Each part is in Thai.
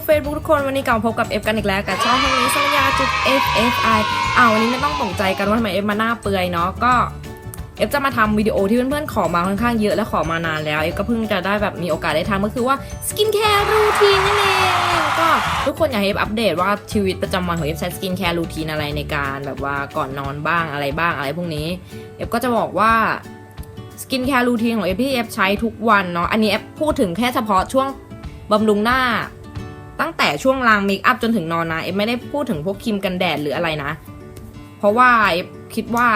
YouTube Facebook ทุกคนวันนี้กลับพบกับ F กันอีกแล้วกับช่องทางนี้สัญญาจุด F F I อ้าววันนี้ไม่ต้องตกใจกันว่าทำไม F มาหน้าเปื่อยเนาะก็ F จะมาทำวิดีโอที่เพื่อนๆขอมาค่อนข้างเยอะและขอมานานแล้ว F ก็เพิ่งจะได้แบบมีโอกาสได้ทำก็คือว่าสกินแคร์รูทีนนั่นเองก็ทุกคนอยากให้ F อัปเดตว่าชีวิตประจำวันของ F ใช้สกินแคร์รูทีนอะไรในการแบบว่าก่อนนอนบ้างอะไรบ้างอะไรพวกนี้ F ก็จะบอกว่าสกินแคร์รูทีนของ F ที่ F ใช้ทุกวันเนาะอันนี้ F พูดถึงแค่เฉพาะช่วงบำรุงหน้า ตั้งแต่ช่วงลางเมคอัพจนถึงนอนนะเอฟไม่ได้พูดถึงพวกครีมกันแดดหรืออะไรนะ เพราะว่า F คิดว่า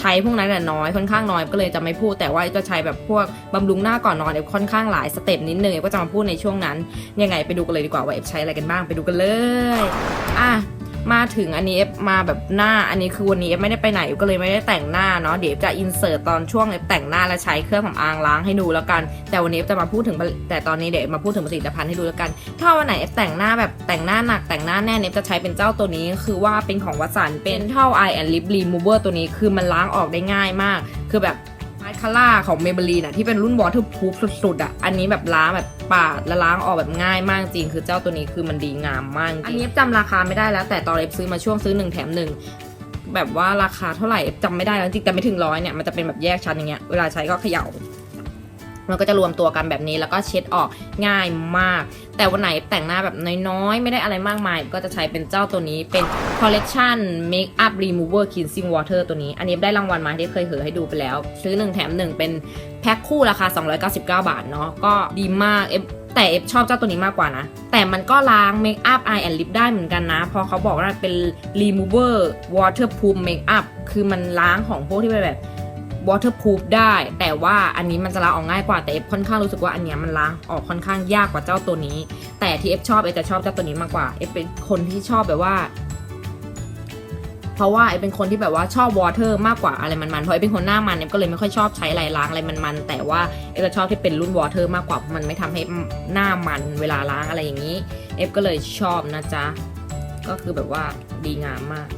ใช้พวกนั้นแหละน้อยค่อนข้างน้อยก็เลยจะไม่พูดแต่ว่าจะใช้แบบพวกบำรุงหน้าก่อนนอนเอฟค่อนข้างหลายสเต็ปนิดนึง F ก็จะมาพูดในช่วงนั้น ยังไงไปดูกันเลยดีกว่าว่าเอฟใช้อะไรกันบ้างไปดูกันเลยอะ มาถึงอันนี้เอฟมาแบบหน้าอันนี้คือวันนี้เอฟไม่ได้ไปไหนก็เลยไม่ได้แต่งหน้าเนาะเดี๋ยวจะอินเสิร์ตตอนช่วงเอฟแต่งหน้าและใช้เครื่องสำอางล้างให้ดูแล้วกัน แต่วันนี้เอฟจะมาพูดถึงแต่ตอนนี้เดี๋ยวมาพูดถึงผลิตภัณฑ์ให้ดูแล้วกัน ถ้าวันไหนเอฟแต่งหน้าแบบแต่งหน้าหนักแต่งหน้าแน่นเอฟจะใช้เป็นเจ้าตัวนี้คือว่าเป็นของวัสันเป็นเท่า Eye and Lip Remover ตัวนี้คือมันล้างออกได้ง่ายมาก คือแบบ มาคาร่าของเมเบลีน่ะที่เป็นรุ่นวอเตอร์พูฟสุดๆอะอันนี้แบบล้างแบบปาดและล้างออกแบบง่ายมากจริง คือเจ้าตัวนี้คือมันดีงามมากจริงอันนี้จำราคาไม่ได้แล้ว แต่ตอนเอฟซื้อมาช่วงซื้อหนึ่งแถมหนึ่งแบบว่าราคาเท่าไหร่เอฟจำไม่ได้แล้วจริงแต่ไม่ถึงร้อยเนี่ยมันจะเป็นแบบแยกชั้นอย่างเงี้ยเวลาใช้ก็เขย่า มันก็จะรวมตัวกันแบบนี้แล้วก็เช็ดออกง่ายมาก แต่วันไหนแต่งหน้าแบบน้อยๆ ไม่ได้อะไรมากมาย ก็จะใช้เป็นเจ้าตัวนี้เป็น collection makeup remover cleansing water ตัวนี้ อันนี้ได้รางวัลมาที่เคยเหอให้ดูไปแล้ว ซื้อ 1 แถม 1 เป็นแพ็คคู่ราคา 299 บาทเนาะก็ดีมากเอฟแต่เอฟชอบเจ้าตัวนี้มากกว่านะ แต่มันก็ล้าง makeup eye and lip ได้เหมือนกันนะ เพราะเขาบอกว่าเป็น remover waterproof makeup คือมันล้างของพวกที่เป็นแบบ waterproof ได้ แต่ว่าอันนี้มันจะล้างออกง่ายกว่าแต่เอฟค่อนข้างรู้สึกว่าอันเนี้ยมันล้างออกค่อนข้างยากกว่าเจ้าตัวนี้ แต่ที่เอฟชอบเอฟจะชอบเจ้าตัวนี้มากกว่าเอฟเป็นคนที่ชอบแบบว่า เพราะว่าเอฟเป็นคนที่แบบว่าชอบวอเตอร์มากกว่าอะไรมันๆเพราะเอฟเป็นคนหน้ามันเอฟก็เลยไม่ค่อยชอบใช้อะไรล้างอะไรมันๆแต่ว่าเอฟจะชอบที่เป็นรุ่นวอเตอร์มากกว่าเพราะมันไม่ทำให้หน้ามันเวลาล้างอะไรอย่างนี้เอฟก็เลยชอบนะจ๊ะก็คือแบบว่าดีงามมาก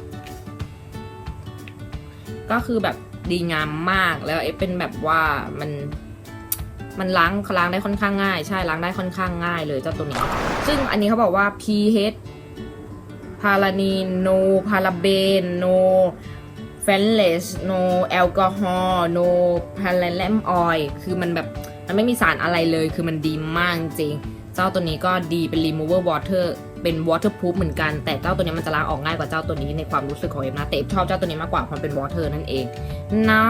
ก็คือแบบ ดีงามมากแล้วเอฟเป็นแบบว่ามันมันล้างล้างได้ค่อนข้างง่าย ใช่ล้างได้ค่อนข้างง่ายเลยเจ้าตัวนี้ ซึ่งอันนี้เขาบอกว่า pH พารานีโนพาราเบนโนเฟนเลสโนแอลกอฮอล์โนพาราเลมออยคือมันแบบมันไม่มีสารอะไรเลยคือมันดีมากจริง จ้าตัวนี้ก็ดีเป็น remover water เป็น waterproof เหมือนกัน แต่เจ้าตัวนี้มันจะล้างออกง่ายกว่าเจ้าตัวนี้ในความรู้สึกของเอฟนะแต่เอฟชอบเจ้าตัวนี้มากกว่าเพราะมันเป็น water นั่นเองนะ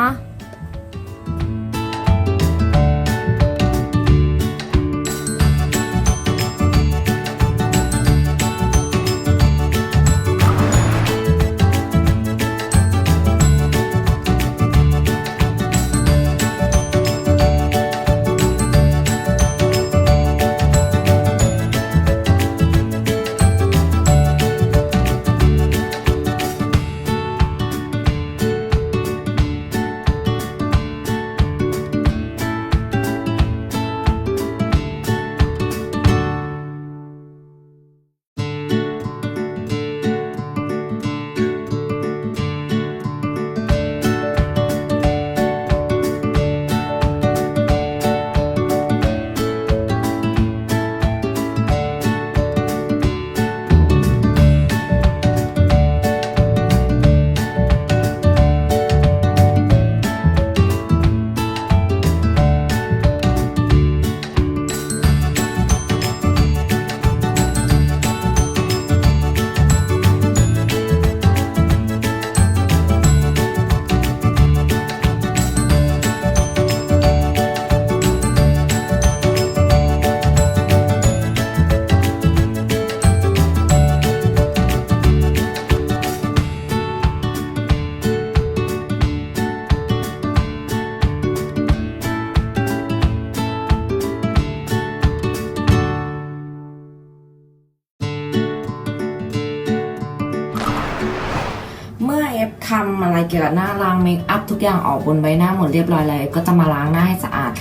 ทำอะไรเกี่ยวกับหน้าล้างเมคอัพทุกอย่างออกบนใบหน้าหมดเรียบร้อยแล้วเอฟก็จะมาล้างหน้าให้สะอาด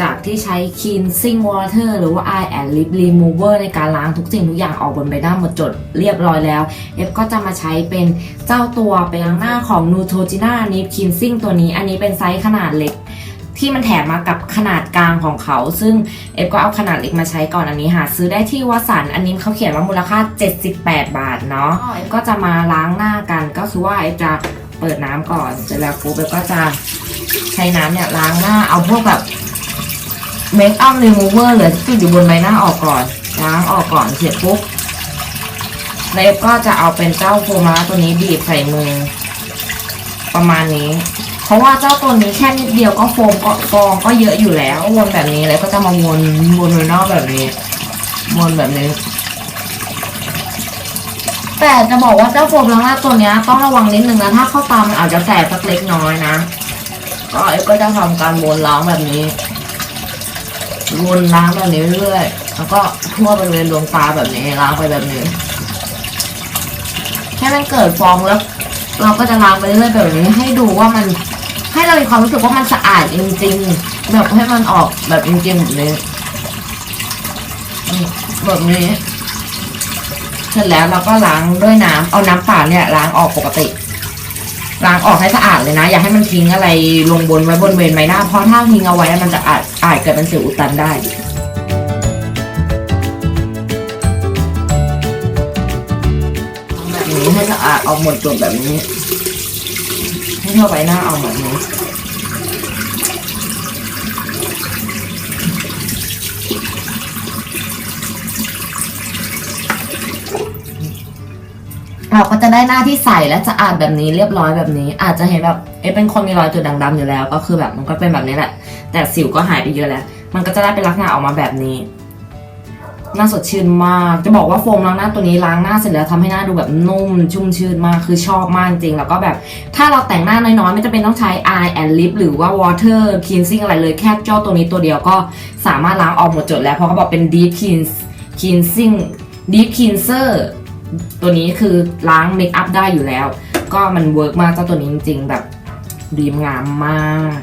จากที่ใช้ cleansing water หรือว่า eye and lip remover ในการล้างทุกสิ่งทุกอย่างออกบนใบหน้าหมดจดเรียบร้อยแล้ว เอฟก็จะมาใช้เป็นเจ้าตัวไปล้างหน้าของ Neutrogena Nip Cleansing ตัวนี้ อันนี้เป็นไซส์ขนาดเล็ก ที่มันแถมมากับขนาดกลางของเขา ซึ่งเอฟก็เอาขนาดเล็กมาใช้ก่อนอันนี้หาซื้อได้ที่วัสันอันนี้เขาเขียนว่ามูลค่า 78 บาทเนาะเอฟก็จะมาล้างหน้ากันก็คือว่าเอฟจะเปิดน้ำก่อนเสร็จแล้วปุ๊บเอฟก็จะใช้น้ำเนี่ยล้างหน้าเอาพวกแบบเมคอัพรีมูเวอร์หรือที่ติดอยู่บนใบหน้าออกก่อนล้างออกก่อนเสร็จปุ๊บแล้วเอฟก็จะเอาเป็นเจ้าโฟมล้างตัวนี้บีบใส่มือ ประมาณนี้เพ ราะว่าเจ้าตัวนี้แค่นิดเดียวก็โฟมก็ฟองก็เยอะอยู่แล้ววนแบบนี้แล้วก็จะมาวนวนว้นอกแบบนี้วนแบบนี้ แต่จะบอกว่าเจ้าโฟมล้างหน้าตัวนี้ต้องระวังนิดนึงนะถ้าเข้าตามันอาจจะแสบสักเล็กน้อยนะก็เอก็จะทำการวนล้างแบบนี้วนล้างแบบนี้เรื่อยๆแล้วก็ทั่วบริเวณดวงตาแบบนี้ล้างไปแบบนี้ให้มันเกิดฟองแล้วเราก็จะล้างไปเรื่อยๆแบบนี้ให้ดูว่ามัน ให้เรามีความรู้สึกว่ามันสะอาดจริง ๆ แบบให้มันออกแบบจริงๆแบบนี้แบบนี้เสร็จแล้วเราก็ล้างด้วยน้ำเอาน้ำเปล่าเนี่ยล้างออกปกติ ล้างออกให้สะอาดเลยนะ อย่าให้มันทิ้งอะไรลงบนไว้บนเวนใบหน้า เพราะถ้าทิ้งเอาไว้มันจะอาจอาจเกิดเป็นสิวอุดตันได้แบบนี้ให้สะอาดออกหมดจดแบบนี้ ให้ทั่วใบหน้าออกแบบนี้เราก็จะได้หน้าที่ใสและสะอาดแบบนี้เรียบร้อยแบบนี้ อาจจะเห็นแบบเอ๊ะเป็นคนมีรอยจุดด่างดำอยู่แล้ว ก็คือแบบมันก็เป็นแบบนี้แหละ แต่สิวก็หายไปเยอะแล้ว มันก็จะได้เป็นลักษณะออกมาแบบนี้ หน้าสดชื่นมาก จะบอกว่าโฟมล้างหน้าตัวนี้ล้างหน้าเสร็จแล้วทำให้หน้าดูแบบนุ่มชุ่มชื่นมากคือชอบมากจริงแล้วก็แบบ ถ้าเราแต่งหน้าน้อยๆ ไม่จะเป็นต้องใช้ eye and lip หรือว่า water cleansing อะไรเลยแค่เจ้าตัวนี้ตัวเดียวก็สามารถล้างออกหมดจดแล้วเพราะเขาบอกเป็น deep cleans cleansing deep cleanser ตัวนี้คือล้างเมคอัพได้อยู่แล้ว ก็มันเวิร์กมากเจ้าตัวนี้จริงๆแบบดีงามมาก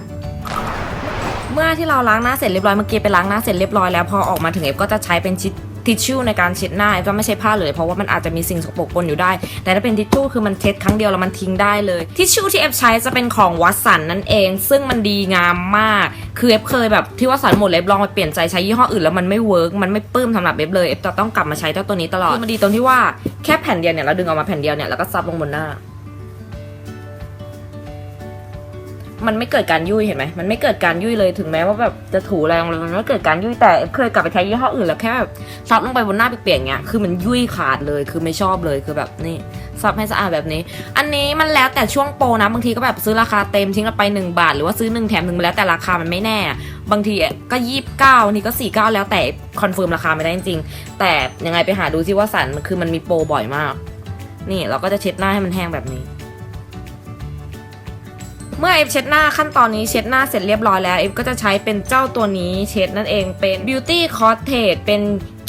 เมื่อที่เราล้างหน้าเสร็จเรียบร้อยเมื่อกี้ไปล้างหน้าเสร็จเรียบร้อยแล้วพอออกมาถึงเอฟก็จะใช้เป็นชิดทิชชู่ในการเช็ดหน้าเอฟไม่ใช้ผ้าเลยเพราะว่ามันอาจจะมีสิ่งสกปรกปนอยู่ได้ แต่ถ้าเป็นทิชชู่คือมันเช็ดครั้งเดียวแล้วมันทิ้งได้เลยทิชชู่ที่เอฟใช้จะเป็นของวัสันนั่นเอง ซึ่งมันดีงามมาก คือเอฟเคยแบบที่วัสันหมดเลยลองไปเปลี่ยนใจใช้ยี่ห้ออื่นแล้วมันไม่เวิร์กมันไม่ปื้มสำหรับเอฟเลยเอฟจะต้องกลับมาใช้เจ้าตัวนี้ตลอดคือมันดีตรงที่ว่าแค่แผ่นเดียวเนี่ยเราดึงออกมาแผ่นเดียวเนี่ยแล้วก็ซับลงบนหน้า มันไม่เกิดการยุ่ยเห็นไหมมันไม่เกิดการยุ่ยเลยถึงแม้ว่าแบบจะถูแรงเลยมันไม่เกิดการยุ่ยแต่เคยกลับไปใช้ยี่ห้ออื่นแล้วแค่แบบซับลงไปบนหน้าเปียกๆเงี้ยคือมันยุ่ยขาดเลยคือไม่ชอบเลยคือแบบนี่ซับให้สะอาดแบบนี้ อันนี้มันแล้วแต่ช่วงโปรนะบางทีก็แบบซื้อราคาเต็มทิ้งละไป 1 บาท หรือว่าซื้อ 1 แถมหนึ่งแล้วแต่ราคามันไม่แน่ บางทีก็ยี่สิบเก้าบางทีก็สี่เก้าแล้วแต่คอนเฟิร์มราคาไม่ได้จริงๆแต่ยังไงไปหาดูซิว่าสันมันคือมันมีโปรบ่อยมาก นี่เราก็จะเช็ดหน้าให้มันแห้งแบบนี้ เมื่อเอฟเช็ดหน้าขั้นตอนนี้เช็ดหน้าเสร็จเรียบร้อยแล้วเอฟก็จะใช้เป็นเจ้าตัวนี้เช็ดนั่นเองเป็น Beauty Cottage เป็น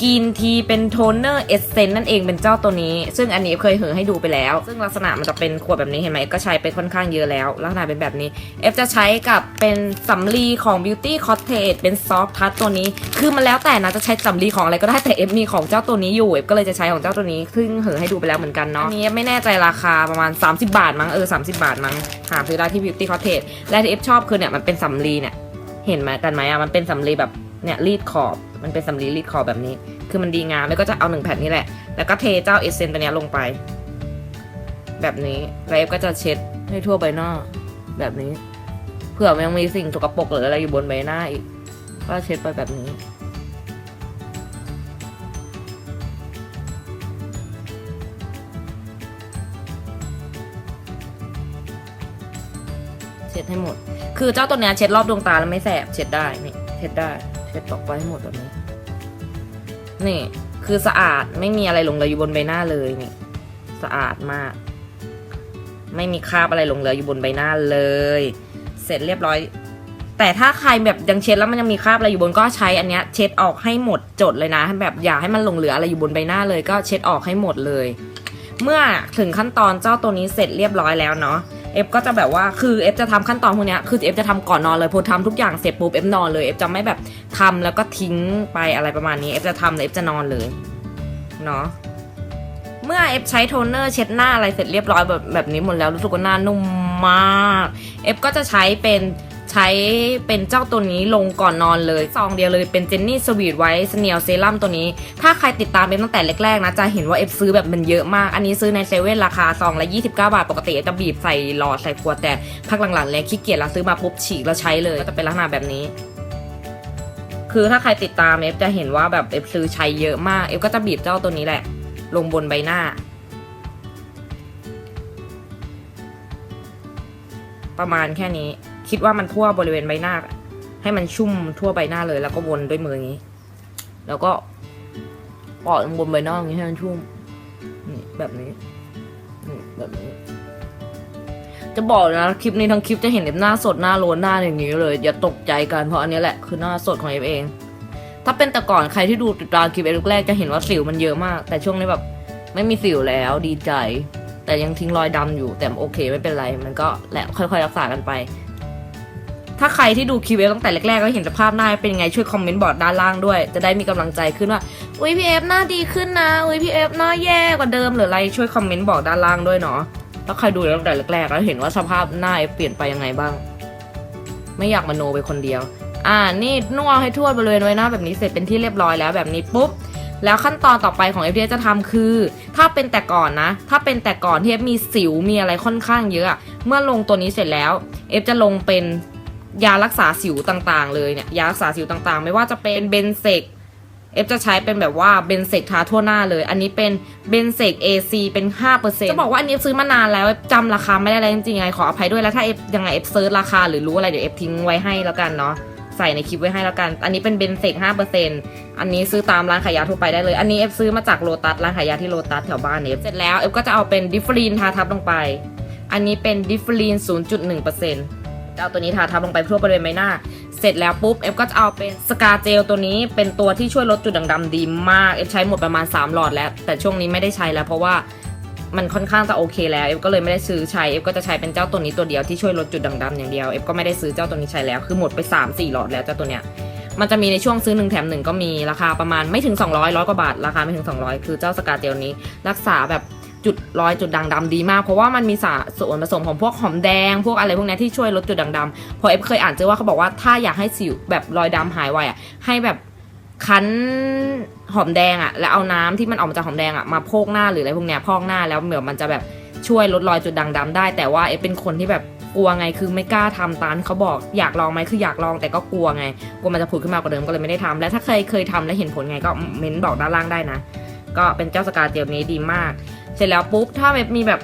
กินทีเป็นโทนเนอร์เอเซนต์นั่นเองเป็นเจ้าตัวนี้ ซึ่งอันนี้เอฟเคยเหอให้ดูไปแล้ว ซึ่งลักษณะมันจะเป็นขวดแบบนี้เห็นไหมก็ใช้ไปค่อนข้างเยอะแล้ว ลักษณะเป็นแบบนี้ เอฟจะใช้กับเป็นสำลีของ Beauty Cottage เป็นซอฟทัชตัวนี้ คือมันแล้วแต่นะจะใช้สำลีของอะไรก็ได้แต่เอฟมีของเจ้าตัวนี้อยู่เอฟก็เลยจะใช้ของเจ้าตัวนี้ซึ่งเหอให้ดูไปแล้วเหมือนกันเนาะอันนี้ไม่แน่ใจราคาประมาณ 30 บาทมั้งเออ30 บาทมั้งหาซื้อได้ที่ Beauty Cottage และที่เอฟชอบคือเนี่ยมันเป็นสำลีเนี่ยเห็นไหมกันไหมอะมันเป็นสำลีแบบเนี่ยรีดขอบ มันเป็นสำลีรีดขอแบบนี้ คือมันดีงามแล้วก็จะเอาหนึ่งแผ่นนี้แหละ แล้วก็เทเจ้าเอเซนตัวนี้ลงไป แบบนี้แล้วเอฟก็จะเช็ดให้ทั่วใบหน้าแบบนี้ เผื่อมันยังมีสิ่งสกปรกหรืออะไรอยู่บนใบหน้าอีก ก็เช็ดไปแบบนี้เช็ดให้หมด คือเจ้าตัวเนี้ยเช็ดรอบดวงตาแล้วไม่แสบ เช็ดได้นี่ เช็ดได้ เช็ดตอกไว้ให้หมดแบบนี้ นี่ คือสะอาดไม่มีอะไรหลงเหลืออยู่บนใบหน้าเลยนี่ สะอาดมาก ไม่มีคราบอะไรหลงเหลืออยู่บนใบหน้าเลย เสร็จเรียบร้อย แต่ถ้าใครแบบยังเช็ดแล้วมันยังมีคราบอะไรอยู่บนก็ใช้อันเนี้ย เช็ดออกให้หมดจดเลยนะ แบบอย่าให้มันหลงเหลืออะไรอยู่บนใบหน้าเลย ก็เช็ดออกให้หมดเลย เมื่อถึงขั้นตอนเจ้าตัวนี้เสร็จเรียบร้อยแล้วเนาะ เอฟก็จะแบบว่าคือเอฟจะทำขั้นตอนพวกนี้คือเอฟจะทำก่อนนอนเลยพอทำทุกอย่างเสร็จปุ๊บเอฟนอนเลยเอฟจะไม่แบบทำแล้วก็ทิ้งไปอะไรประมาณนี้เอฟจะทำเลยเอฟจะนอนเลยเนาะเมื่อเอฟใช้โทนเนอร์เช็ดหน้าอะไรเสร็จเรียบร้อยแบบแบบนี้หมดแล้วรู้สึกว่าหน้านุ่มมากเอฟก็จะใช้เป็น ใช้เป็นเจ้าตัวนี้ลงก่อนนอนเลยซองเดียวเลยเป็นเจนนี่สวีทไวท์สเนียลเซรั่มตัวนี้ ถ้าใครติดตามเอฟตั้งแต่แรกๆนะจะเห็นว่าเอฟซื้อแบบมันเยอะมาก อันนี้ซื้อในเซเว่นราคาซองละ29 บาท ปกติเอฟจะบีบใส่หลอดใส่ขวดแต่พักหลังๆเลยขี้เกียจแล้วซื้อมาปุ๊บฉีกแล้วใช้เลยก็จะเป็นลักษณะแบบนี้คือถ้าใครติดตามเอฟจะเห็นว่าแบบเอฟซื้อใช้เยอะมากเอฟก็จะบีบเจ้าตัวนี้แหละ ลงบนใบหน้า ประมาณแค่นี้ คิดว่ามันทั่วบริเวณใบหน้า ให้มันชุ่มทั่วใบหน้าเลย แล้วก็วนด้วยมืออย่างนี้ แล้วก็ปอดลงบนใบหน้าอย่างนี้ให้มันชุ่มนี่แบบนี้นี่แบบนี้ จะบอกนะคลิปนี้ทั้งคลิปจะเห็นเอฟหน้าสดหน้าโลนหน้าอย่างนี้เลย อย่าตกใจกันเพราะอันนี้แหละคือหน้าสดของเอฟเอง ถ้าเป็นแต่ก่อนใครที่ดูติดตามคลิปเอฟแรกจะเห็นว่าสิวมันเยอะมาก แต่ช่วงนี้แบบไม่มีสิวแล้วดีใจ แต่ยังทิ้งรอยดำอยู่แต่โอเคไม่เป็นไร มันก็แหละค่อยๆรักษากันไป ถ้าใครที่ดูคลิปเอฟตั้งแต่แรกๆก็เห็นสภาพหน้าเป็นยังไงช่วยคอมเมนต์บอกด้านล่างด้วย จะได้มีกำลังใจขึ้นว่า อุ้ยพี่เอฟหน้าดีขึ้นนะอุ้ยพี่เอฟหน้าแย่กว่าเดิมหรืออะไรช่วยคอมเมนต์บอกด้านล่างด้วยเนาะถ้าใครดูตั้งแต่แรกๆแล้วเห็นว่าสภาพหน้าเอฟเปลี่ยนไปยังไงบ้าง ไม่อยากมโนไปคนเดียว อ่านี่นวดให้ทั่วบริเวณไว้หน้าแบบนี้เสร็จเป็นที่เรียบร้อยแล้วแบบนี้ปุ๊บแล้วขั้นตอนต่อไปของเอฟจะทำคือ ถ้าเป็นแต่ก่อนนะ ถ้าเป็นแต่ก่อนที่เอฟมีสิวมีอะไรค่อนข้างเยอะ เมื่อลงตัวนี้เสร็จแล้วเอฟจะลงเป็น ยารักษาสิวต่างๆ เลยเนี่ยยารักษาสิวต่างๆ ไม่ว่าจะเป็นเบนเซกเอฟจะใช้เป็นแบบว่าเบนเซกทาทั่วหน้าเลย อันนี้เป็นเบนเซก AC เป็น 5%จะบอกว่าอันนี้ซื้อมานานแล้วเอฟจำราคาไม่ได้แล้วจริงๆไงขออภัยด้วยแล้วถ้าเอฟยังไงเอฟเซิร์ชราคาหรือรู้อะไรเดี๋ยวเอฟทิ้งไว้ให้แล้วกันเนาะใส่ในคลิปไว้ให้แล้วกัน อันนี้เป็นเบนเซก5%อันนี้ซื้อตามร้านขายยาทั่วไปได้เลย อันนี้เอฟซื้อมาจากโลตัสร้านขายยาที่โลตัสแถวบ้านเอฟเสร็จแล้วเอฟก็จะเอาเป็นดิฟรีนทาทับลงไป อันนี้เป็นดิฟรีน0.1% จะเอาตัวนี้ทาทับลงไปทั่วบริเวณใบหน้า เสร็จแล้วปุ๊บเอฟก็จะเอาเป็นสกาเจลตัวนี้เป็นตัวที่ช่วยลดจุดด่างดำดีมาก เอฟใช้หมดประมาณ 3 หลอดแล้ว แต่ช่วงนี้ไม่ได้ใช้แล้วเพราะว่ามันค่อนข้างจะโอเคแล้วเอฟก็เลยไม่ได้ซื้อใช้เอฟก็จะใช้เป็นเจ้าตัวนี้ตัวเดียวที่ช่วยลดจุดด่างดำอย่างเดียวเอฟก็ไม่ได้ซื้อเจ้าตัวนี้ใช้แล้วคือหมดไป 3 4 หลอดแล้วเจ้าตัวเนี้ยมันจะมีในช่วงซื้อ1แถม1ก็มีราคาประมาณไม่ถึง 200ร้อยกว่าบาทราคาไม่ถึง 200 คือเจ้าสกาเจลนี้ รักษาแบบ จุดรอยจุดด่างดำดีมาก เพราะว่ามันมีสารส่วนผสมของพวกหอมแดง พวกอะไรพวกนี้ที่ช่วยลดจุดด่างดำพอเอฟเคยอ่านเจอว่าเขาบอกว่าถ้าอยากให้สิวแบบรอยดำหายไวอะให้แบบคั้นหอมแดงอะแล้วเอาน้ำที่มันออกมาจากหอมแดงอะมาโพกหน้าหรืออะไรพวกเนี้ยพอกหน้าแล้วเดี๋ยวมันจะแบบช่วยลดรอยจุดด่างดำได้ แต่ว่าเอฟเป็นคนที่แบบกลัวไงคือไม่กล้าทำตามเขาบอกอยากลองไหมคืออยากลองแต่ก็กลัวไงกลัวมันจะผุดขึ้นมากว่าเดิมก็เลยไม่ได้ทำและถ้าเคยเคยทำและเห็นผลไงก็เม้นบอกด้านล่างได้นะ ก็เป็นเจ้าสกาเจลนี้ดีมาก สร็จแล้วปุ๊บถ้าแบบมีแบบ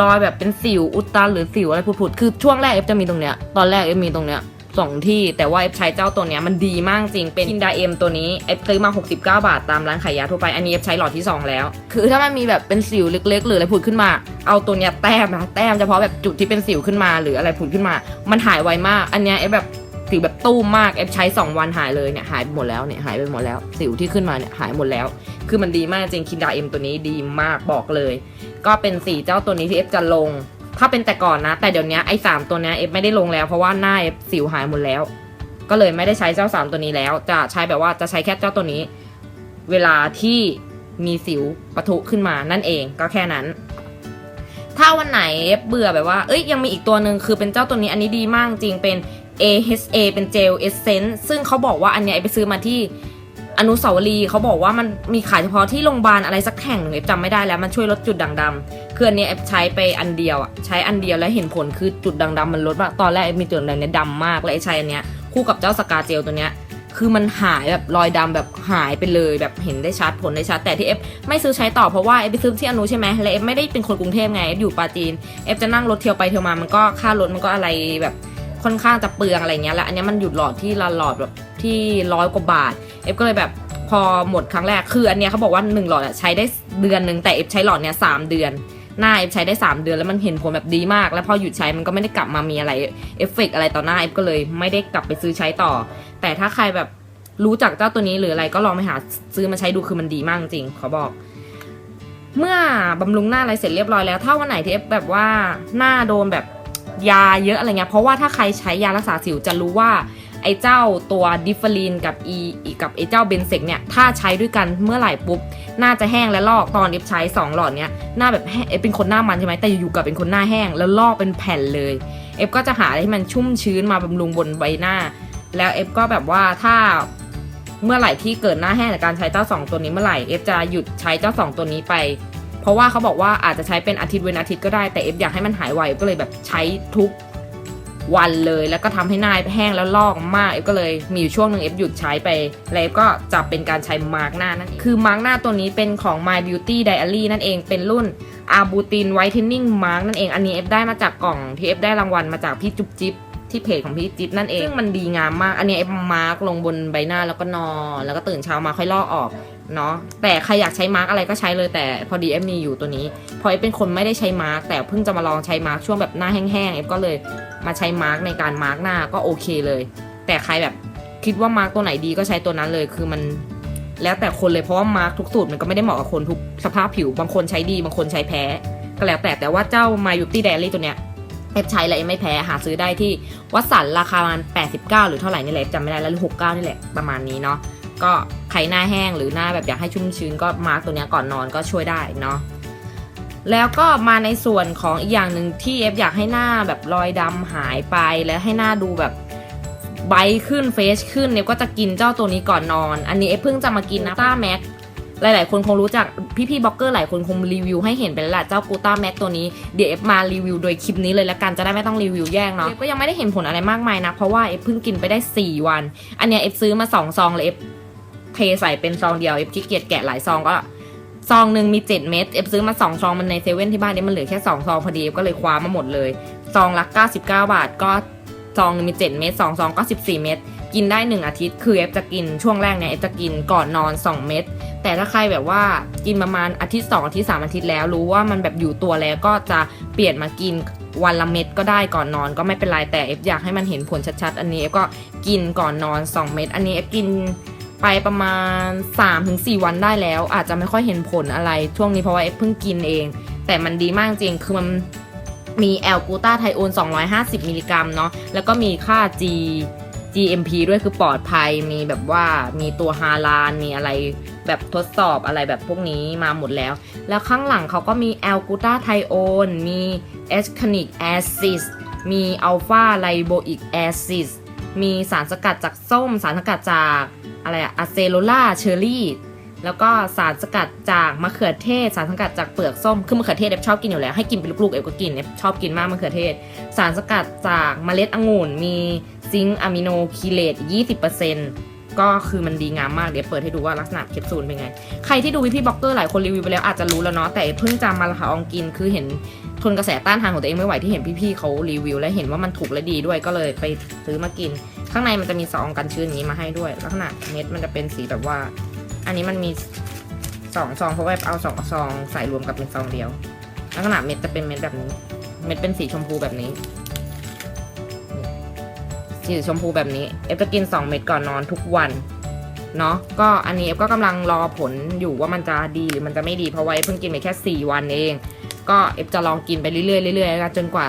รอยแบบเป็นสิวอุดตันหรือสิวอะไรผุดๆคือช่วงแรกเอฟจะมีตรงเนี้ยตอนแรกเอฟมีตรงเนี้ยสองที่แต่ว่าเอฟใช้เจ้าตัวเนี้ยมันดีมากจริงเป็นคินดาเอ็มตัวนี้เอฟซื้อมา 69 บาทตามร้านขายยาทั่วไปอันนี้เอฟใช้หลอดที่ 2 แล้ว คือถ้ามันมีแบบเป็นสิวเล็ก ๆ หรืออะไรผุดขึ้นมา เอาตัวเนี้ยแต้มนะแต้มเฉพาะแบบจุดที่เป็นสิวขึ้นมา หรืออะไรผุดขึ้นมา มันหายไวมาก อันเนี้ยเอฟแบบ สิวแบบตู้มมากเอฟใช้ 2 วันหายเลยเนี่ยหายไปหมดแล้วเนี่ยหายไปหมดแล้ว สิวที่ขึ้นมาเนี่ยหายหมดแล้ว คือมันดีมากจริงคินดาเอ็มตัวนี้ดีมากบอกเลย ก็เป็นสีเจ้าตัวนี้ที่เอฟจะลง ถ้าเป็นแต่ก่อนนะ แต่เดี๋ยวนี้ไอ้สามตัวเนี้ยเอฟไม่ได้ลงแล้วเพราะว่าหน้าเอฟสิวหายหมดแล้ว ก็เลยไม่ได้ใช้เจ้าสามตัวนี้แล้ว จะใช้แบบว่าจะใช้แค่เจ้าตัวนี้ เวลาที่มีสิวปะทุขึ้นมานั่นเองก็แค่นั้นถ้าวันไหนเอฟเบื่อแบบว่า เอ้ยยังมีอีกตัวหนึ่งคือเป็นเจ้าตัวนี้อันนี้ดีมากจริงเป็น AHA เป็นเจลเอเซนส์ซึ่งเขาบอกว่าอันเนี้ยเอไปซื้อมาที่อนุสาวรีย์เขาบอกว่ามันมีขายเฉพาะที่โรงพยาบาลอะไรสักแห่งหนึ่งเอฟจำไม่ได้แล้วมันช่วยลดจุดด่างดำคืออันนี้เอฟใช้ไปอันเดียวอะใช้อันเดียวแล้วเห็นผลคือจุดด่างดำมันลดมากตอนแรกเอฟมีจุดด่างเนี่ยดำมากแล้วไอใช้อันเนี้ยคู่กับเจ้าสกาเจลตัวเนี้ยคือมันหายแบบรอยดำแบบหายไปเลยแบบเห็นได้ชัดผลได้ชัดแต่ที่เอฟไม่ซื้อใช้ต่อเพราะว่าเอฟไปซื้อที่อนุใช่ไหมและเอฟไม่ได้เป็นคนกรุงเทพไงเอฟอยู่ปาจีนเอฟจะนั่งรถเที่ยวไปเที่ยวมามันก็ค่ารถมันก็อะไรแบบ ค่อนข้างจะเปลืองอะไรเงี้ยแล้วอันนี้มันหยุดหลอดที่ละหลอดแบบที่ร้อยกว่าบาท เอฟก็เลยแบบพอหมดครั้งแรกคืออันเนี้ยเขาบอกว่า1หลอดอะใช้ได้เดือนหนึ่งแต่เอฟใช้หลอดเนี้ยสามเดือน หน้าเอฟใช้ได้ 3 เดือนแล้วมันเห็นผลแบบดีมาก แล้วพอหยุดใช้มันก็ไม่ได้กลับมามีอะไรเอฟเฟกต์อะไรต่อหน้าเอฟก็เลยไม่ได้กลับไปซื้อใช้ต่อ แต่ถ้าใครแบบรู้จักเจ้าตัวนี้หรืออะไรก็ลองไปหาซื้อมาใช้ดูคือมันดีมากจริงเขาบอก เมื่อบำรุงหน้าอะไรเสร็จเรียบร้อยแล้วถ้าวันไหนที่เอฟแบบว่าหน้าโดนแบบ ยาเยอะอะไรเงี้ยเพราะว่าถ้าใครใช้ยารักษาสิวจะรู้ว่าไอ้เจ้าตัวดิฟเฟอรีนกับอีกับไอ้เจ้าเบนเซกเนี่ยถ้าใช้ด้วยกันเมื่อไหร่ปุ๊บหน้าจะแห้งและลอกตอนเอฟใช้ 2 หลอดเนี้ยหน้าแบบเอฟเป็นคนหน้ามันใช่ไหมแต่อยู่ๆกับเป็นคนหน้าแห้งแล้วลอกเป็นแผ่นเลยเอฟก็จะหาอะไรที่มันชุ่มชื้นมาบำรุงบนใบหน้า แล้วเอฟก็แบบว่าถ้าเมื่อไหร่ที่เกิดหน้าแห้งจากการใช้เจ้าสองตัวนี้เมื่อไหร่เอฟจะหยุดใช้เจ้าสองตัวนี้ไป เพราะว่าเขาบอกว่าอาจจะใช้เป็นอาทิตย์เว้นอาทิตย์ก็ได้แต่เอฟอยากให้มันหายไวเอฟก็เลยแบบใช้ทุกวันเลยแล้วก็ทำให้หน้าแห้งแล้วลอกมากเอฟก็เลยมีอยู่ช่วงหนึ่งเอฟหยุดใช้ไปแล้วเอฟก็จะเป็นการใช้มาร์กหน้านั่นเองคือมาร์กหน้าตัวนี้เป็นของ My Beauty Diary นั่นเองเป็นรุ่นอาบูตินไวท์เทนนิ่งมาร์กนั่นเองอันนี้เอฟได้มาจากกล่องที่เอฟได้รางวัลมาจากพี่จุ๊บจิ๊บที่เพจของพี่จิ๊บนั่นเองซึ่งมันดีงามมาก อันนี้เอฟมาร์กลงบนใบหน้าแล้วก็นอน แล้วก็ตื่นเช้ามาค่อยลอกออก เนาะแต่ใครอยากใช้มาร์กอะไรก็ใช้เลยแต่พอดีเอฟมีอยู่ตัวนี้ พอเอฟเป็นคนไม่ได้ใช้มาร์กแต่เพิ่งจะมาลองใช้มาร์กช่วงแบบหน้าแห้งๆเอฟก็เลยมาใช้มาร์กในการมาร์กหน้าก็โอเคเลย แต่ใครแบบคิดว่ามาร์กตัวไหนดีก็ใช้ตัวนั้นเลยคือมันแล้วแต่คนเลยเพราะว่ามาร์กทุกสูตรมันก็ไม่ได้เหมาะกับคนทุกสภาพผิวบางคนใช้ดีบางคนใช้แพ้ ก็แล้วแต่แต่ว่าเจ้า My Beauty Diary ตัวเนี้ยเอฟใช้แล้วเอฟไม่แพ้หาซื้อได้ที่วัสันราคาประมาณ89 หรือเท่าไหร่นี่แหละจำไม่ได้แล้วหรือ69นี่แหละประมาณนี้เนาะ ก็ใครหน้าแห้งหรือหน้าแบบอยากให้ชุ่มชื้นก็มาร์กตัวนี้ก่อนนอนก็ช่วยได้เนาะแล้วก็มาในส่วนของอีกอย่างหนึ่งที่เอฟอยากให้หน้าแบบรอยดำหายไปแล้วให้หน้าดูแบบไบขึ้นเฟชขึ้นเนี่ยก็จะกินเจ้าตัวนี้ก่อนนอน อันนี้เอฟเพิ่งจะมากินนะต้าแม็กหลาย ๆ คนคงรู้จักพี่ๆบล็อกเกอร์หลายคนคงรีวิวให้เห็นไปแล้วแหละเจ้ากูต้าแม็กตัวนี้เดี๋ยวเอฟมารีวิวโดยคลิปนี้เลยละกันจะได้ไม่ต้องรีวิวแยกเนาะเอฟก็ยังไม่ได้เห็นผลอะไรมากมายนะเพราะว่าเอฟเพิ่งกินไปได้ 4 วัน อันเนี้ยเอฟซื้อมา2ซองเลยเอฟ เทใส่เป็นซองเดียวเอฟขี้เกียจแกะหลายซองก็ซองหนึ่งมี 7 เม็ดเอฟซื้อมา 2 ซองมันในเซเว่นที่บ้านนี่ยมันเหลือแค่ 2 ซองพอดีเอฟก็เลยคว้ามาหมดเลย ซองละ 99 บาท ก็ซองนึงมี 7 เม็ด2ซองก็ 14 เม็ดกินได้ 1 อาทิตย์ คือเอฟจะกินช่วงแรกเนี่ยเอฟจะกินก่อนนอน 2 เม็ดแต่ถ้าใครแบบว่ากินประมาณอาทิตย์ 2 อาทิตย์ 3 อาทิตย์แล้วรู้ว่ามันแบบอยู่ตัวแล้วก็จะเปลี่ยนมากินวันละเม็ดก็ได้ก่อนนอนก็ไม่เป็นไรแต่เอฟอยากให้มันเห็นผลชัดๆ อันนี้เอฟก็กินก่อนนอน 2 เม็ดอันนี้เอฟกิน ไปประมาณ 3-4 วันได้แล้ว อาจจะไม่ค่อยเห็นผลอะไรช่วงนี้เพราะว่าเอฟเพิ่งกินเอง แต่มันดีมากจริงคือมันมีแอลกูตาไทโอน 250 มิลลิกรัมเนาะแล้วก็มีค่า G GMP ด้วยคือปลอดภัยมีแบบว่ามีตัวฮาลานมีอะไรแบบทดสอบอะไรแบบพวกนี้มาหมดแล้ว แล้วข้างหลังเขาก็มีแอลกูตาไทโอนมีเอสคานิกแอซิสมีอัลฟาไลโบอิกแอซิสมีสารสกัดจากส้ม สารสกัดจาก อะไรอะอะเซโลล่าเชอร์รี่แล้วก็สารสกัดจากมะเขือเทศ สารสกัดจากเปลือกส้มคือมะเขือเทศเอฟชอบกินอยู่แล้วให้กินเป็นลูกๆเอฟก็กินเอฟชอบกินมากมะเขือเทศ สารสกัดจากเมล็ดองุ่นมีซิงค์อะมิโนคีเลต20%ก็คือมันดีงามมากเดี๋ยวเปิดให้ดูว่าลักษณะแคปซูลเป็นไง ใครที่ดูวิพี่บล็อกเกอร์หลายคนรีวิวไปแล้วอาจจะรู้แล้วเนาะแต่เพิ่งจะมาลองกินคือเห็นทนกระแสต้านทานของตัวเองไม่ไหวที่เห็นพี่ๆเขารีวิว และเห็นว่ามันถูกและดีด้วยก็เลยไปซื้อมากิน ข้างในมันจะมีซองกันชื้นนี้มาให้ด้วยลักษณะเม็ดมันจะเป็นสีแบบว่า อันนี้มันมีสองซองเพราะว่าเอาสองซองใส่รวมกับเป็นซองเดียวลักษณะเม็ดจะเป็นเม็ดแบบนี้ เม็ดเป็นสีชมพูแบบนี้สีชมพูแบบนี้เอฟจะกิน 2 เม็ดก่อนนอนทุกวันเนาะก็อันนี้เอฟก็กำลังรอผลอยู่ว่ามันจะดีหรือมันจะไม่ดีเพราะว่าเอฟเพิ่งกินไปแค่ 4 วันเอง ก็เอฟจะลองกินไปเรื่อยๆเรื่อยๆจนกว่า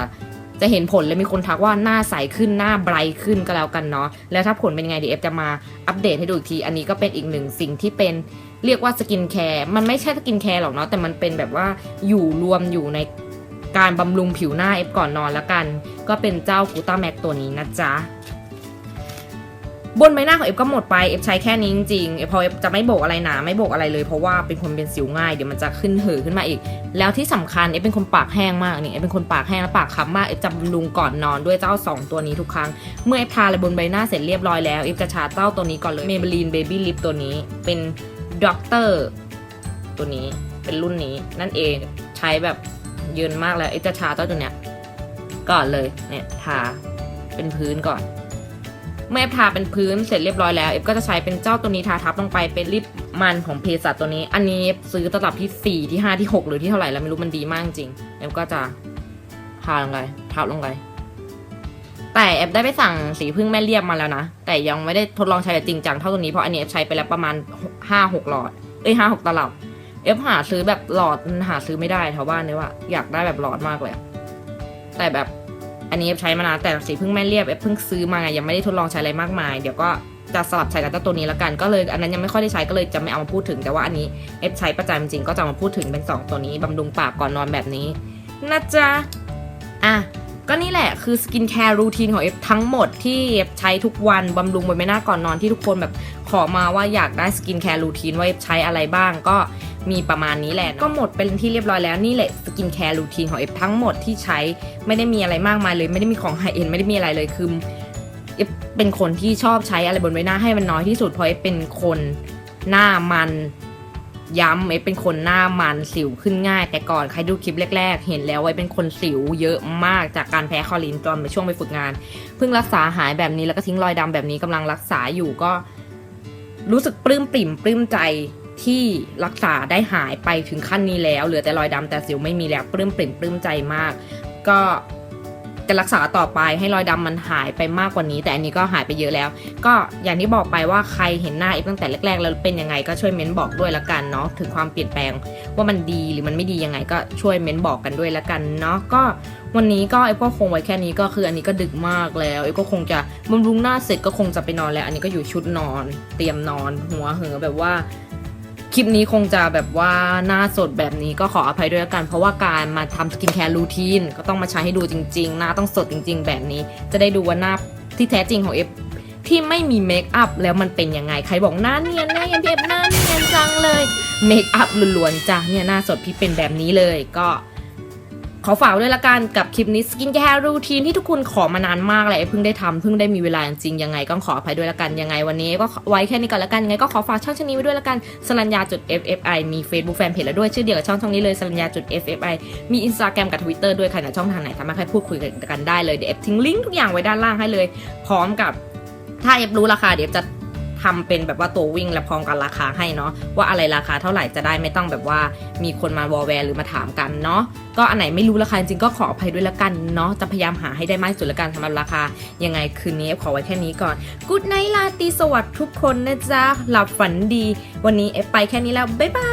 จะเห็นผลและมีคนทักว่าหน้าใสขึ้นหน้าไบรท์ขึ้นก็แล้วกันเนาะแล้วถ้าผลเป็นยังไงเดี๋ยวเอฟจะมาอัปเดตให้ดูอีกที อันนี้ก็เป็นอีกหนึ่งสิ่งที่เป็นเรียกว่าสกินแคร์มันไม่ใช่สกินแคร์หรอกเนาะแต่มันเป็นแบบว่าอยู่รวมอยู่ในการบำรุงผิวหน้าเอฟก่อนนอนแล้วกัน ก็เป็นเจ้ากูต้าแม็กตัวนี้นะจ๊ะ บนใบหน้าของเอฟก็หมดไปเอฟใช้แค่นี้จริงๆเอฟพอเอฟจะไม่โบกอะไรหนาไม่โบกอะไรเลยเพราะว่าเป็นคนเป็นสิวง่ายเดี๋ยวมันจะขึ้นเหือขึ้นมาอีก แล้วที่สำคัญเอฟเป็นคนปากแห้งมากนี่เอฟเป็นคนปากแห้งและปากค้ำมากเอฟจะบำรุงก่อนนอนด้วยเจ้า 2 ตัวนี้ทุกครั้ง เมื่อเอฟทาอะไรบนใบหน้าเสร็จเรียบร้อยแล้วเอฟจะชาเจ้าตัวนี้ก่อนเลย Maybelline Baby Lip ตัวนี้เป็นด็อกเตอร์ตัวนี้เป็นรุ่นนี้นั่นเองใช้แบบเยืนมากแล้วเอฟจะชาเจ้าตัวเนี้ยก่อนเลยเนี่ยทาเป็นพื้นก่อน เมื่อเอฟทาเป็นพื้นเสร็จเรียบร้อยแล้วเอฟก็จะใช้เป็นเจ้าตัวนี้ทาทับลงไปเป็นลิปมันของเพสัตตัวนี้ อันนี้เอฟซื้อตลับที่ 4 ที่ 5 ที่ 6 หรือที่เท่าไหร่แล้วไม่รู้มันดีมากจริงเอฟก็จะทาลงไปทับลงไปแต่เอฟได้ไปสั่งสีพึ่งแม่เรียบมาแล้วนะ แต่ยังไม่ได้ทดลองใช้จริงจังเท่าตัวนี้เพราะอันนี้เอฟใช้ไปแล้วประมาณ 5-6 หลอด เอ้ยห้าหกตลับเอฟหาซื้อแบบหลอดหาซื้อไม่ได้แถวบ้านเนี่ยว่าอยากได้แบบหลอดมากเลยแต่แบบ อันนี้เอฟใช้มานานแต่สีพึ่งแม่เรียบเอฟเพิ่งซื้อมาไงยังไม่ได้ทดลองใช้อะไรมากมาย เดี๋ยวก็จะสลับใช้กับเจ้าตัวนี้แล้วกัน ก็เลยอันนั้นยังไม่ค่อยได้ใช้ก็เลยจะไม่เอามาพูดถึง แต่ว่าอันนี้เอฟใช้ประจำจริงก็จะมาพูดถึงเป็น 2 ตัวนี้บำรุงปากก่อนนอนแบบนี้นะจ๊ะอะก็นี่แหละคือสกินแคร์รูทีนของเอฟทั้งหมดที่เอฟใช้ทุกวันบำรุงบนใบหน้าก่อนนอนที่ทุกคนแบบขอมาว่าอยากได้สกินแคร์รูทีนว่าเอฟใช้อะไรบ้างก็ มีประมาณนี้แหละก็หมดเป็นที่เรียบร้อยแล้วนี่แหละสกินแคร์รูทีนของเอฟทั้งหมดที่ใช้ไม่ได้มีอะไรมากมายเลย ไม่ได้มีของไฮเอ็นไม่ได้มีอะไรเลยคือเอฟเป็นคนที่ชอบใช้อะไรบนใบหน้าให้มันน้อยที่สุดเพราะเอฟเป็นคนหน้ามันย้ำเอฟเป็นคนหน้ามันสิวขึ้นง่าย แต่ก่อนใครดูคลิปแรก ๆ เห็นแล้วว่าเป็นคนสิวเยอะมากจากการแพ้คอลินตอนไปช่วงไปฝึกงาน เพิ่งรักษาหายแบบนี้แล้วก็ทิ้งรอยดำแบบนี้กำลังรักษาอยู่ก็ รู้สึกปลื้มปริ่มปลื้มใจ ที่รักษาได้หายไปถึงขั้นนี้แล้ว เหลือแต่รอยดำแต่สิวไม่มีแล้วปลื้มปริ่มปลื้มใจมาก ก็จะรักษาต่อไปให้รอยดำมันหายไปมากกว่านี้ แต่อันนี้ก็หายไปเยอะแล้ว ก็อย่างที่บอกไปว่าใครเห็นหน้าเอฟตั้งแต่แรกๆ แล้วเป็นยังไงก็ช่วยเม้นบอกด้วยละกันเนาะถึงความเปลี่ยนแปลงว่ามันดีหรือมันไม่ดียังไงก็ช่วยเม้นบอกกันด้วยละกันเนาะก็วันนี้ก็เอฟก็คงไว้แค่นี้ก็คืออันนี้ก็ดึกมากแล้วเอฟก็คงจะบำรุงหน้าเสร็จก็คงจะไปนอนแล้ว อันนี้ก็อยู่ชุดนอน เตรียมนอนหัวเหอแบบว่า ลิปนี้คงจะแบบว่าหน้าสดแบบนี้ก็ขออภัยด้วยละกัน เพราะว่าการมาทำสกินแคร์รูทีนก็ต้องมาใช้ให้ดูจริง ๆ หน้าต้องสดจริง ๆ แบบนี้ จะได้ดูว่าหน้าที่แท้จริงของเอฟที่ไม่มีเมคอัพแล้วมันเป็นยังไง ใครบอกหน้าเนียนหน้าเนียนพี่เอฟหน้าเนียนจังเลยเมคอัพล้วนๆจ้ะเนี่ยหน้าสดพี่เป็นแบบนี้เลยก็ ขอฝากด้วยละกันกับคลิปนี้สกินแคร์รูทีนที่ทุกคนขอมานานมากเลยเพิ่งได้ทำเพิ่งได้มีเวลาจริงยังไงก็ขออภัยด้วยละกันยังไงวันนี้ก็ไว้แค่นี้ก่อนละกันยังไงก็ขอฝากช่องช่องนี้ไว้ด้วยละกันสรัญญาจุด ffi มี Facebook แฟนเพจแล้วด้วยชื่อเดียวกับช่องช่องนี้เลยสรัญญาจุด ffi มี Instagram กับ Twitter ด้วยค่ะในช่องทางไหนสามารถให้พูดคุยกันได้เลยเดี๋ยวเอฟทิ้งลิงก์ทุกอย่างไว้ด้านล่างให้เลย พร้อมกับถ้าเอฟรู้ราคาเดี๋ยวจะ ทำเป็นแบบว่าตัววิ่งและพร้อมกันราคาให้เนาะว่าอะไรราคาเท่าไหร่จะได้ไม่ต้องแบบว่ามีคนมาวอลแวร์หรือมาถามกันเนาะก็อันไหนไม่รู้ราคาจริงก็ขออภัยด้วยละกันเนาะจะพยายามหาให้ได้มากสุดละกันสำหรับราคา ยังไงคืนนี้ขอไว้แค่นี้ก่อนกูดไนท์ลาตีสวัสดีทุกคนนะจ๊ะหลับฝันดี วันนี้เอฟไปแค่นี้แล้วบ๊ายบา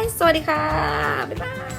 ยสวัสดีค่ะบ๊ายบาย